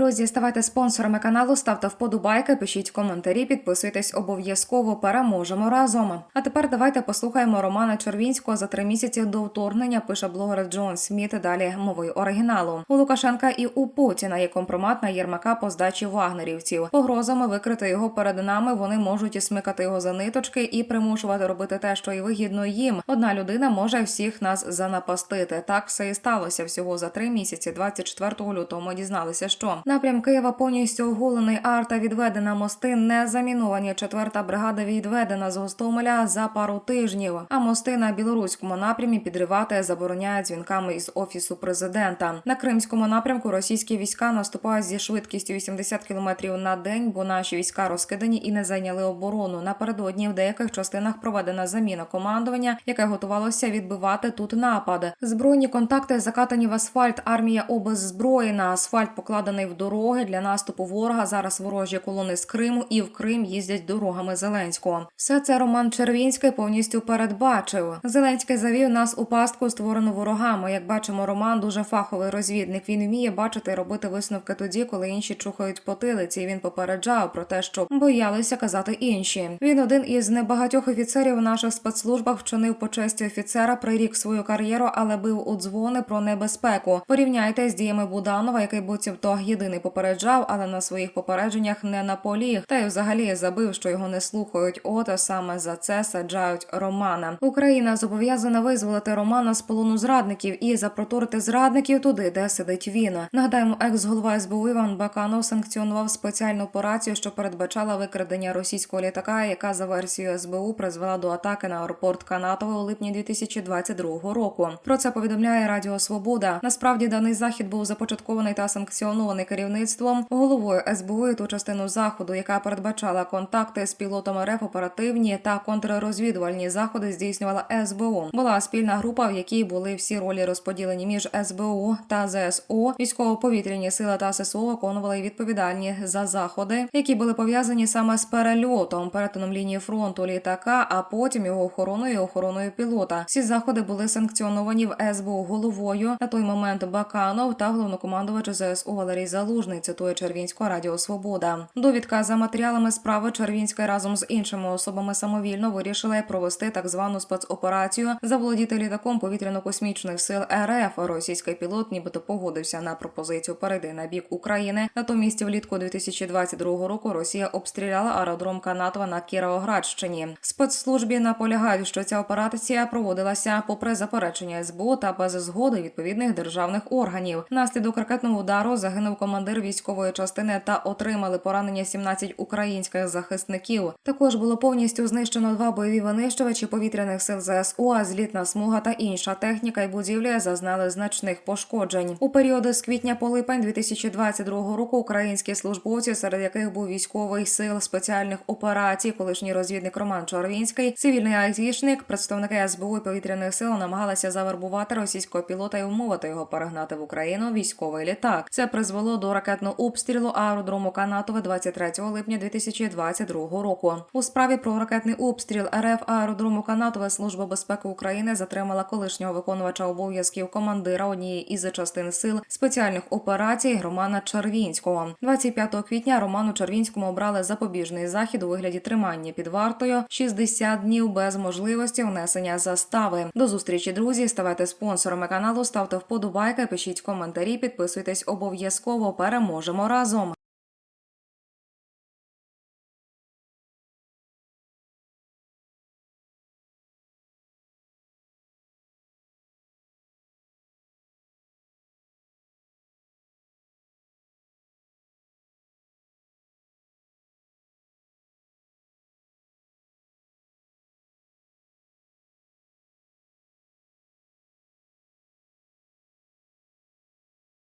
Друзі, ставайте спонсорами каналу, ставте вподобайки, пишіть коментарі, підписуйтесь обов'язково. Переможемо разом. А тепер давайте послухаємо Романа Червінського за три місяці до вторгнення. Пише блогер Джон Сміт. Далі мовою оригіналу. У Лукашенка і у Путіна є компромат на Єрмака по здачі вагнерівців. Погрозами викрити його перед нами. Вони можуть і смикати його за ниточки і примушувати робити те, що і вигідно їм. Одна людина може всіх нас занапастити. Так все і сталося всього за три місяці. 24 лютого ми дізналися, що напрям Києва повністю оголений. Арта відведена мости не заміновані. Четверта бригада відведена з Гостомеля за пару тижнів. А мости на білоруському напрямі підривати забороняють дзвінками із офісу президента. На кримському напрямку російські війська наступають зі швидкістю 80 км на день, бо наші війська розкидані і не зайняли оборону. Напередодні в деяких частинах проведена заміна командування, яке готувалося відбивати тут напад. Збройні контакти закатані в асфальт. Армія обеззброєна. Асфальт покладений в дороги для наступу ворога. Зараз ворожі колони з Криму і в Крим їздять дорогами Зеленського. Все це Роман Червінський повністю передбачив. Зеленський завів нас у пастку, створену ворогами. Як бачимо, Роман дуже фаховий розвідник. Він вміє бачити і робити висновки тоді, коли інші чухають потилиці. Він попереджав про те, що боялися казати інші. Він один із небагатьох офіцерів в наших спецслужбах вчинив по честі офіцера, прирік свою кар'єру, але бив у дзвони про небезпеку. Порівняйте з діями Буданова, який буцімто єдиний попереджав, але на своїх попередженнях не наполіг. Та й взагалі забив, що його не слухають. От а саме за це саджають Романа. Україна зобов'язана визволити Романа з полону зрадників і запроторити зрадників туди, де сидить він. Нагадаємо, екс-голова СБУ Іван Баканов санкціонував спеціальну операцію, що передбачала викрадення російського літака, яка за версією СБУ призвела до атаки на аеропорт Канатове у липні 2022 року. Про це повідомляє Радіо Свобода. Насправді даний захід був започаткований та санкціонований керівництвом головою СБУ ту частину заходу, яка передбачала контакти з пілотом РФ оперативні та контррозвідувальні заходи здійснювала СБУ. Була спільна група, в якій були всі ролі розподілені між СБУ та ЗСУ. Військово-повітряні сили та ССО виконували відповідальні за заходи, які були пов'язані саме з перельотом, перетином лінії фронту літака, а потім його охороною і охороною пілота. Всі заходи були санкціоновані в СБУ головою. На той момент Баканов та головнокомандувач ЗСУ Валерій Залужний цитує Червінського Радіо Свобода. Довідка за матеріалами справи Червінська разом з іншими особами самовільно вирішили провести так звану спецоперацію, заволодіти літаком повітряно-космічних сил РФ. Російський пілот, нібито погодився на пропозицію перейти на бік України. Натомість влітку 2022 року Росія обстріляла аеродром Канатова на Кіровоградщині. Спецслужбі наполягають, що ця операція проводилася попри заперечення СБУ та без згоди відповідних державних органів. Наслідок ракетного удару загинув командир військової частини та отримали поранення 17 українських захисників. Також було повністю знищено два бойові винищувачі повітряних сил ЗСУ, а злітна смуга та інша техніка і будівлі зазнали значних пошкоджень. У періоди з квітня по липень 2022 року українські службовці, серед яких був військовий сил спеціальних операцій, колишній розвідник Роман Чорвінський, цивільний айтішник, представники СБУ і повітряних сил намагалися завербувати російського пілота і умовити його перегнати в Україну військовий літак. Це призвело до ракетного обстрілу аеродрому Канатове 23 липня 2022 року. У справі про ракетний обстріл РФ аеродрому Канатове Служба безпеки України затримала колишнього виконувача обов'язків командира однієї із частин сил спеціальних операцій Романа Червінського. 25 квітня Роману Червінському обрали запобіжний захід у вигляді тримання під вартою 60 днів без можливості внесення застави. До зустрічі, друзі. Ставайте спонсорами каналу, ставте вподобайки, пишіть коментарі, підписуйтесь обов'язково. Переможемо разом.